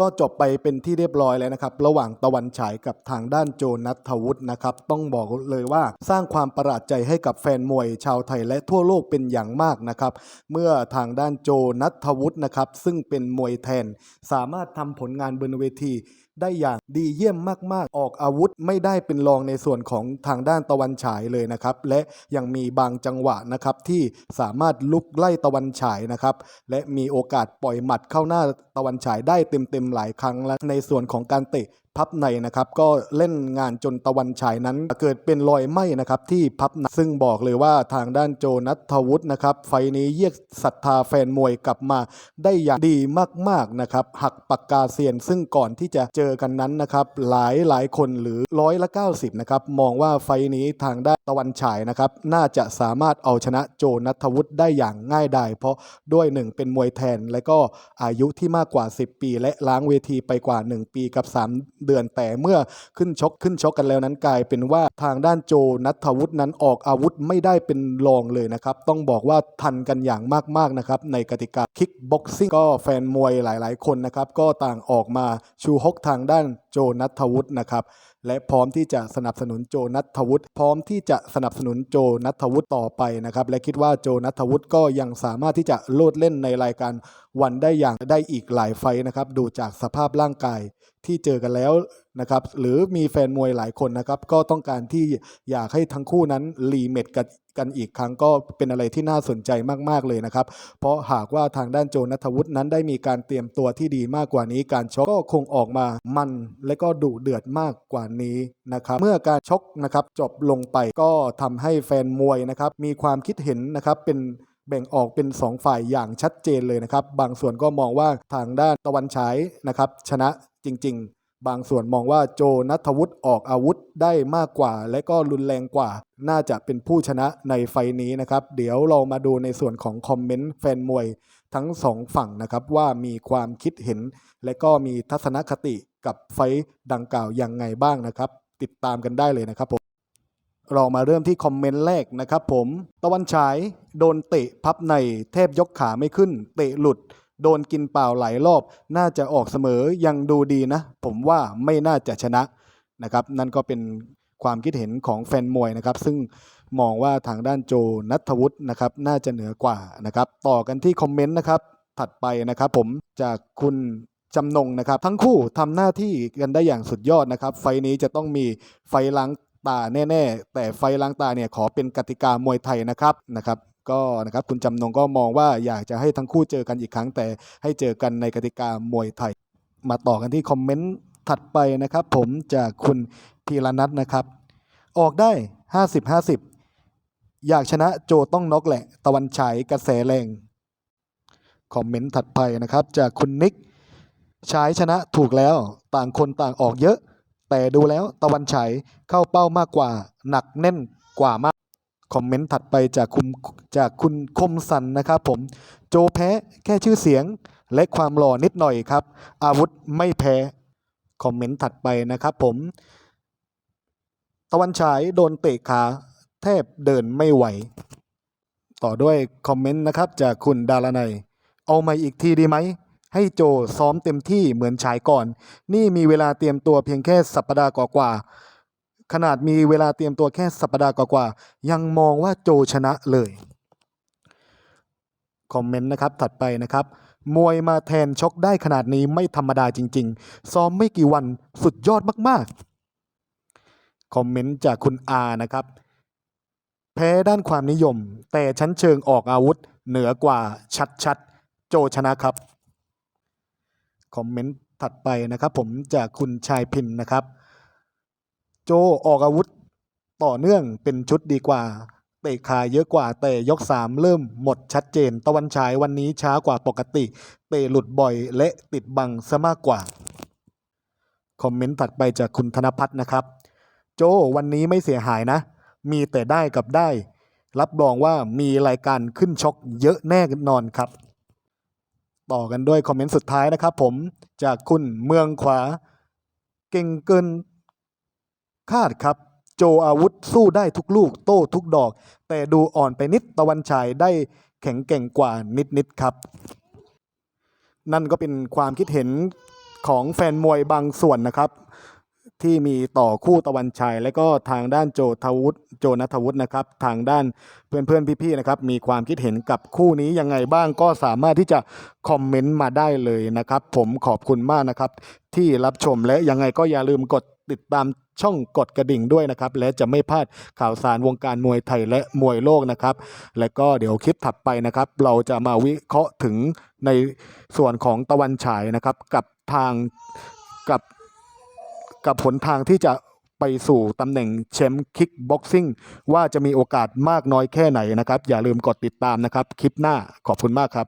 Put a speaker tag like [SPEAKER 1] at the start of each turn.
[SPEAKER 1] ก็จบไปเป็นที่เรียบร้อยแล้วนะครับ ระหว่างตะวันฉายกับทางด้านโจนัทวุฒินะครับ ต้องบอกเลยว่าสร้างความประหลาดใจให้กับแฟนมวยชาวไทยและทั่วโลกเป็นอย่างมากนะครับ เมื่อทางด้านโจนัทวุฒินะครับ ซึ่งเป็นมวยแทน สามารถทำผลงานบนเวทีได้อย่างดีเยี่ยมมากๆ ออกอาวุธไม่ได้เป็นรองในส่วนของทางด้านตะวันฉายเลยนะครับ และยังมีบางจังหวะนะครับที่สามารถลุกไล่ตะวันฉายนะครับ และมีโอกาสปล่อยหมัดเข้าหน้าตะวันฉายได้เต็มๆหลายครั้งและในส่วนของการเตะ พับในนะครับก็เล่นงานจนตะวันฉายนั้น เกิดเป็นรอยไหม้นะครับที่พับในซึ่งบอกเลยว่าทางด้านโจนัทวุฒินะครับไฟนี้เรียกศรัทธาแฟนมวยกลับมาได้อย่างดีมากๆนะครับหักปากกาเซียน ซึ่งก่อนที่จะเจอกันนั้นนะครับหลายหลายคนหรือร้อยละ 90นะครับมองว่าไฟนี้ทางด้านตะวันฉายนะครับน่าจะสามารถเอาชนะโจนัทวุฒิได้อย่างง่ายดายเพราะด้วยหนึ่งเป็นมวยแทนและก็อายุที่มากกว่า 10 ปี และล้างเวทีไปกว่า 1 ปีกับ 3เดือน แต่เมื่อขึ้นชกขึ้นชกกันแล้วนั้นกลายเป็นว่าทางด้านโจนัทวุฒินั้นออกอาวุธไม่ได้เป็นรองเลยนะครับ ต้องบอกว่าทันกันอย่างมากๆนะครับในกติกา คิกบ็อกซิ่งก็แฟนมวยหลาย ๆ คนนะครับ ก็ต่างออกมาชูฮกทางด้านโจนัทวุฒินะครับและพร้อมที่จะสนับสนุนโจนัทวุฒิพร้อมที่จะสนับสนุนโจนัทวุฒิต่อไปนะครับและคิดว่าโจนัทวุฒิก็ยังสามารถที่จะโลดเล่นในรายการวันได้อย่างได้อีกหลายไฟนะครับดูจากสภาพร่างกายที่เจอกันแล้ว นะครับหรือมีแฟนมวยหลายคนนะครับก็ต้องการที่อยากให้ทั้งคู่นั้นรีเมทกันกันอีกครั้งก็เป็นอะไรที่น่าสนใจมาก ๆ เลยนะครับ เพราะหากว่าทางด้านโจนัทวุฒินั้นได้มีการเตรียมตัวที่ดีมากกว่านี้ การชกก็คงออกมามันและก็ดุเดือดมากกว่านี้นะครับ เมื่อการชกนะครับจบลงไปก็ทำให้แฟนมวยนะครับมีความคิดเห็นนะครับเป็นแบ่งออกเป็น 2 ฝ่ายอย่างชัดเจนเลยนะครับ บางส่วนก็มองว่าทางด้านตะวันฉายนะครับชนะจริง ๆ บางส่วนมองว่าโจนัทวุฒิออกอาวุธได้มากกว่า และก็รุนแรงกว่า น่าจะเป็นผู้ชนะในไฟล์นี้นะครับ เดี๋ยวเรามาดูในส่วนของคอมเมนต์แฟนมวยทั้งสองฝั่งนะครับว่ามีความคิดเห็น และก็มีทัศนคติกับไฟดังกล่าวยังไงบ้างนะครับ ติดตามกันได้เลยนะครับผมเรามาเริ่มที่คอมเมนต์แรกนะครับผม ตะวันฉาย โดนเตะพับในแทบยกขาไม่ขึ้น เตะหลุด โดนกินเปล่าหลายรอบ น่าจะออกเสมอยังดูดีนะ ผมว่าไม่น่าจะชนะนะครับ นั่นก็เป็นความคิดเห็นของแฟนมวยนะครับ ซึ่งมองว่าทางด้านโจนัทวุฒินะครับ น่าจะเหนือกว่านะครับ ต่อกันที่คอมเมนต์นะครับ ถัดไปนะครับ ผมจากคุณจำนงนะครับ ทั้งคู่ทำหน้าที่กันได้อย่างสุดยอดนะครับ ไฟนี้จะต้องมีไฟล้างตาแน่ ๆ แต่ไฟล้างตาเนี่ยขอเป็นกติกามวยไทยนะครับนะครับ ก็นะครับคุณจำนงก็มองว่าอยากจะให้ทั้งคู่เจอกันอีกครั้ง แต่ให้เจอกันในกติกามวยไทย มาต่อกันที่คอมเมนต์ถัดไปนะครับ ผมจากคุณพีรนัทนะครับ ออกได้ 50 50 อยากชนะโจต้องน็อกแหละ ตะวันฉายกระแสแรงคอมเมนต์ถัดไปนะครับจากคุณนิกฉายชนะถูกแล้วต่างคนต่างออกเยอะ แต่ดูแล้วตะวันฉายเข้าเป้ามากกว่า หนักแน่นกว่ามาก คอมเมนต์ถัดไปจากคุณ จากคุณคมสันนะครับผมโจแพ้แค่ชื่อเสียงและความหล่อนิดหน่อยครับ อาวุธไม่แพ้ คอมเมนต์ถัดไปนะครับผม ตะวันฉายโดนเตะขาแทบเดินไม่ไหว ต่อด้วยคอมเมนต์นะครับจากคุณดารนัยเอามาอีกทีดีไหม ให้โจซ้อมเต็มที่เหมือนฉายก่อน นี่มีเวลาเตรียมตัวเพียงแค่สัปดาห์กว่าๆขนาดมีเวลาเตรียมตัวแค่สัปดาห์กว่าๆยังมองว่าโจชนะเลย คอมเมนต์นะครับถัดไปนะครับมวยมาแทนชกได้ขนาดนี้ไม่ธรรมดาจริง ๆ ซ้อมไม่กี่วันสุดยอดมากๆ คอมเมนต์จากคุณอานะครับ แพ้ด้านความนิยม แต่ชั้นเชิงออกอาวุธ เหนือกว่าชัดๆ โจชนะครับ คอมเมนต์ถัดไปนะครับ ผมจากคุณชายพินนะครับ โจออกอาวุธต่อเนื่องเป็นชุดดีกว่า เตะขาเยอะกว่าแต่ยก 3 เริ่มหมดชัดเจน ตะวันฉายวันนี้ช้ากว่าปกติ เตะหลุดบ่อยและติดบังซะมากกว่า คอมเมนต์ถัดไปจากคุณธนพัฒน์นะครับ โจวันนี้ไม่เสียหายนะ มีแต่ได้กับได้ รับรองว่ามีรายการขึ้นชกเยอะแน่นอนครับ ต่อกันด้วยคอมเมนต์สุดท้ายนะครับผมจากคุณเมืองขวา เก่งเกินคาดครับ โจอาวุธสู้ได้ทุกลูกโต้ทุกดอก แต่ดูอ่อนไปนิดตะวันฉายได้แข็งแกร่งกว่านิดๆครับ นั่นก็เป็นความคิดเห็นของแฟนมวยบางส่วนนะครับ ที่มีต่อคู่ตะวันชัย และก็ทางด้านโจทวุฒิโจนัทวุฒินะครับ ทางด้านเพื่อนๆพี่ๆนะครับ มีความคิดเห็นกับคู่นี้ยังไงบ้างก็สามารถที่จะคอมเมนต์มาได้เลยนะครับ ผมขอบคุณมากนะครับ ที่รับชมและยังไงก็อย่าลืมกดติดตาม ช่องกดกระดิ่งด้วยนะครับ และจะไม่พลาดข่าวสารวงการมวยไทยและมวยโลกนะครับ และก็เดี๋ยวคลิปถัดไปนะครับ เราจะมาวิเคราะห์ถึงในส่วนของตะวันฉายนะครับ กับทางกับกับผลทางที่จะไปสู่ตำแหน่งแชมป์คิกบ็อกซิ่งว่าจะมีโอกาสมากน้อยแค่ไหนนะครับ อย่าลืมกดติดตามนะครับ คลิปหน้าขอบคุณมากครับ